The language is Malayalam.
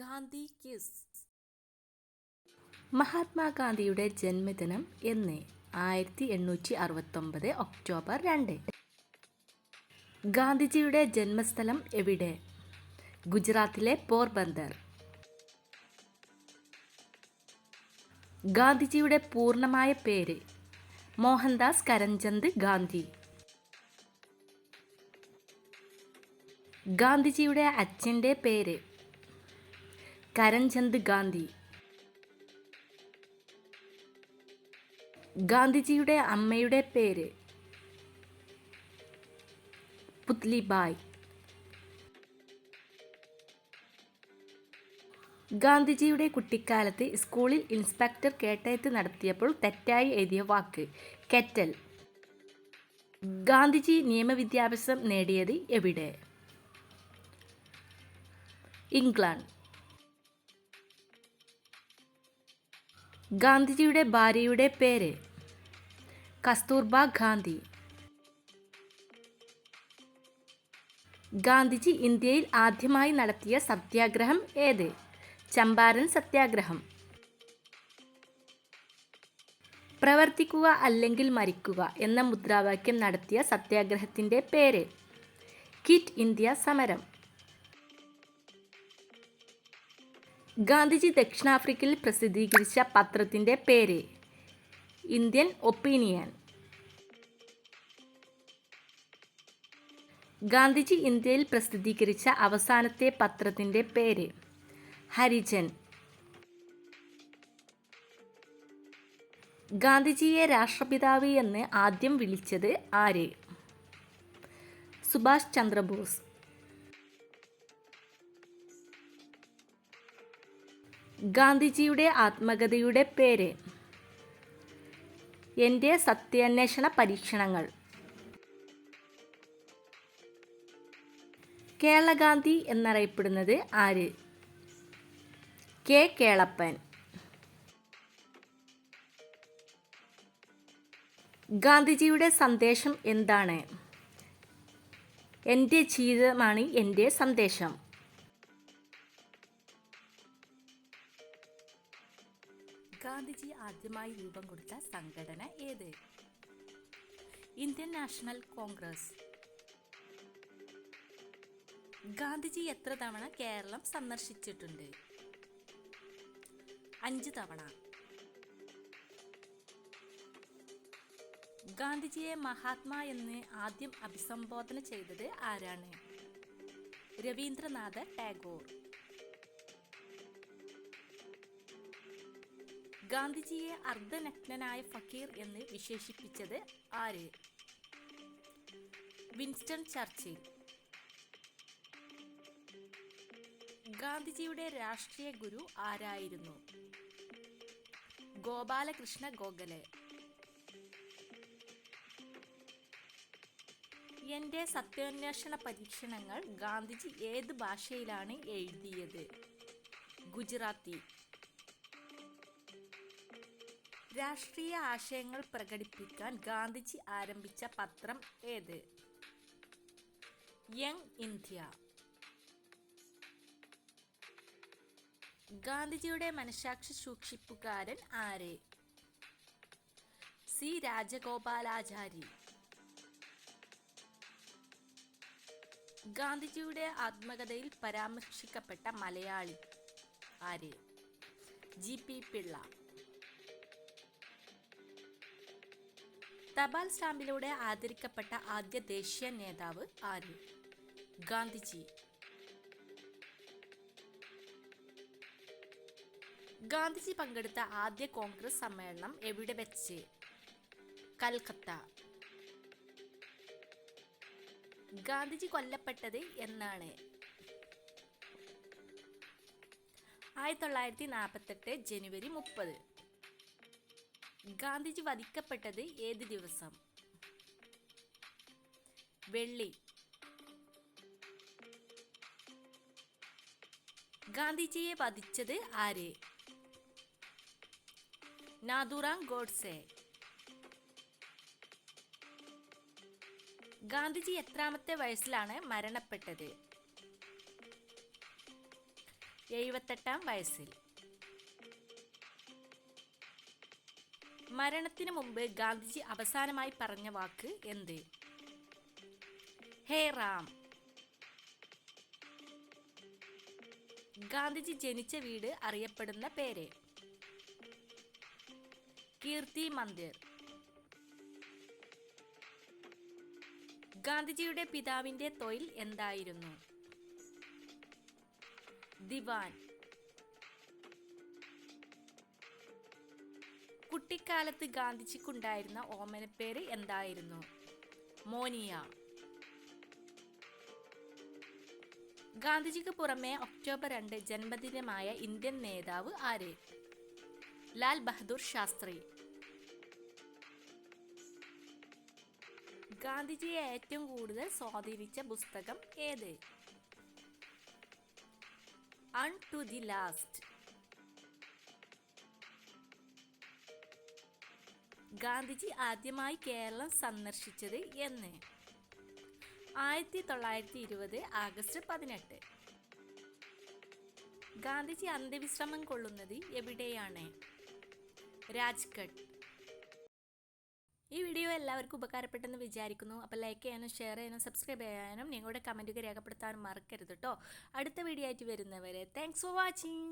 ഗാന്ധി കിസ് മഹാത്മാഗാന്ധിയുടെ ജന്മദിനം എന്ന് ആയിരത്തി എണ്ണൂറ്റി അറുപത്തൊമ്പത് ഒക്ടോബർ രണ്ട്. ഗാന്ധിജിയുടെ ജന്മസ്ഥലം എവിടെ? ഗുജറാത്തിലെ പോർബന്ദർ. ഗാന്ധിജിയുടെ പൂർണമായ പേര് മോഹൻദാസ് കരംചന്ദ് ഗാന്ധി. ഗാന്ധിജിയുടെ അച്ഛന്റെ പേര് കരംചന്ദ് ഗാന്ധി. ഗാന്ധിജിയുടെ അമ്മയുടെ പേര് പുത്ലിബായ്. ഗാന്ധിജിയുടെ കുട്ടിക്കാലത്ത് സ്കൂളിൽ ഇൻസ്പെക്ടർ കേട്ടയത്ത് നടത്തിയപ്പോൾ തെറ്റായി എഴുതിയ വാക്ക് കെറ്റൽ. ഗാന്ധിജി നിയമവിദ്യാഭ്യാസം നേടിയത് എവിടെ? ഇംഗ്ലണ്ട്. ഗാന്ധിജിയുടെ ഭാര്യയുടെ പേര് കസ്തൂർബ ഗാന്ധി. ഗാന്ധിജി ഇന്ത്യയിൽ ആദ്യമായി നടത്തിയ സത്യാഗ്രഹം ഏത്? ചമ്പാരൻ സത്യാഗ്രഹം. പ്രവർത്തിക്കുക അല്ലെങ്കിൽ മരിക്കുക എന്ന മുദ്രാവാക്യം നടത്തിയ സത്യാഗ്രഹത്തിന്റെ പേര് കിറ്റ് ഇന്ത്യ സമരം. ഗാന്ധിജി ദക്ഷിണാഫ്രിക്കയിൽ പ്രസിദ്ധീകരിച്ച പത്രത്തിന്റെ പേര് ഇന്ത്യൻ ഒപ്പീനിയൻ. ഗാന്ധിജി ഇന്ത്യയിൽ പ്രസിദ്ധീകരിച്ച അവസാനത്തെ പത്രത്തിന്റെ പേര് ഹരിജൻ. ഗാന്ധിജിയെ രാഷ്ട്രപിതാവ് എന്ന് ആദ്യം വിളിച്ചത് ആര്? സുഭാഷ് ചന്ദ്രബോസ്. ഗാന്ധിജിയുടെ ആത്മകഥയുടെ പേര്. എന്റെ സത്യാന്വേഷണ പരീക്ഷണങ്ങൾ. കേളഗാന്ധി എന്നറിയപ്പെടുന്നത് ആര്? കെ. കേളപ്പൻ. ഗാന്ധിജിയുടെ സന്ദേശം എന്താണ്? എന്റെ ജീവിതമാണ് എന്റെ സന്ദേശം. ഗാന്ധിജി ആദ്യമായി രൂപം കൊടുത്ത സംഘടന ഏത്? Indian national Congress. ഗാന്ധിജി എത്ര തവണ കേരളം സന്ദർശിച്ചിട്ടുണ്ട്? അഞ്ച് തവണ. ഗാന്ധിജിയെ മഹാത്മാ എന്ന് ആദ്യം അഭിസംബോധന ചെയ്തത് ആരാണ്? രവീന്ദ്രനാഥ ടാഗോർ. ഗാന്ധിജിയെ അർദ്ധനഗ്നനായ ഫക്കീർ എന്ന് വിശേഷിപ്പിച്ചത് ആര്? Winston Churchill. ഗാന്ധിജിയുടെ രാഷ്ട്രീയ ഗുരു ആരായിരുന്നു? ഗോപാലകൃഷ്ണ ഗോഖലെ. എന്റെ സത്യാന്വേഷണ പരീക്ഷണങ്ങൾ ഗാന്ധിജി ഏത് ഭാഷയിലാണ് എഴുതിയത്? ഗുജറാത്തി. രാഷ്ട്രീയ ആശയങ്ങൾ പ്രകടിപ്പിക്കാൻ ഗാന്ധിജി ആരംഭിച്ച പത്രം ഏത്? Young India. ഗാന്ധിജിയുടെ മനസാക്ഷി സൂക്ഷിപ്പുകാരൻ ആര്? സി. രാജഗോപാലാചാരി. ഗാന്ധിജിയുടെ ആത്മകഥയിൽ പരാമർശിക്കപ്പെട്ട മലയാളി ആര്? ജി. പി. പിള്ള. തപാൽ സ്റ്റാമ്പിലൂടെ ആദരിക്കപ്പെട്ട ആദ്യ ദേശീയ നേതാവ് ആര്? ഗാന്ധിജി. ഗാന്ധിജി പങ്കെടുത്ത ആദ്യ കോൺഗ്രസ് സമ്മേളനം എവിടെ വെച്ച്? കൽക്കത്ത ഗാന്ധിജി കൊല്ലപ്പെട്ടത് എന്നാണ്. ആയിരത്തി തൊള്ളായിരത്തി നാൽപ്പത്തെട്ട് ജനുവരി മുപ്പത്. ഗാന്ധിജി വധിക്കപ്പെട്ടത് ഏത് ദിവസം? വെള്ളി. ഗാന്ധിജിയെ വധിച്ചത് ആര്? നാദുറാം ഗോഡ്സെ. ഗാന്ധിജി എത്രാമത്തെ വയസ്സിലാണ് മരണപ്പെട്ടത്? എഴുപത്തെട്ടാം വയസ്സിൽ. മരണത്തിന് മുമ്പ് ഗാന്ധിജി അവസാനമായി പറഞ്ഞ വാക്ക് എന്ത്? ഹേ റാം. ഗാന്ധിജി ജനിച്ച വീട് അറിയപ്പെടുന്ന പേര്? കീർത്തി മന്ദിർ. ഗാന്ധിജിയുടെ പിതാവിന്റെ തൊഴിൽ എന്തായിരുന്നു? ദിവാൻ. കുട്ടിക്കാലത്ത് ഗാന്ധിജിക്കുണ്ടായിരുന്ന ഓമനപ്പേര് എന്തായിരുന്നു? മോനിയ. ഗാന്ധിജിക്ക് പുറമെ ഒക്ടോബർ രണ്ട് ജന്മദിനമായ ഇന്ത്യൻ നേതാവ് ആര്? ലാൽ ബഹദൂർ ശാസ്ത്രി. ഗാന്ധിജിയെ ഏറ്റവും കൂടുതൽ സ്വാധീനിച്ച പുസ്തകം ഏത്? Unto the last. ഗാന്ധിജി ആദ്യമായി കേരളം സന്ദർശിച്ചത് എന്ന്. ആയിരത്തി തൊള്ളായിരത്തി ഇരുപത് ആഗസ്റ്റ് പതിനെട്ട്. ഗാന്ധിജി അന്ത്യവിശ്രമം കൊള്ളുന്നത് എവിടെയാണ്? രാജ്ഘട്ട്. ഈ വീഡിയോ എല്ലാവർക്കും ഉപകാരപ്പെട്ടെന്ന് വിചാരിക്കുന്നു. അപ്പോൾ ലൈക്ക് ചെയ്യാനും ഷെയർ ചെയ്യാനും സബ്സ്ക്രൈബ് ചെയ്യാനും നിങ്ങളുടെ കമന്റുകൾ രേഖപ്പെടുത്താനും മറക്കരുത് കേട്ടോ അടുത്ത വീഡിയോ ആയിട്ട് വരുന്നവരെ താങ്ക്സ് ഫോർ വാച്ചിങ്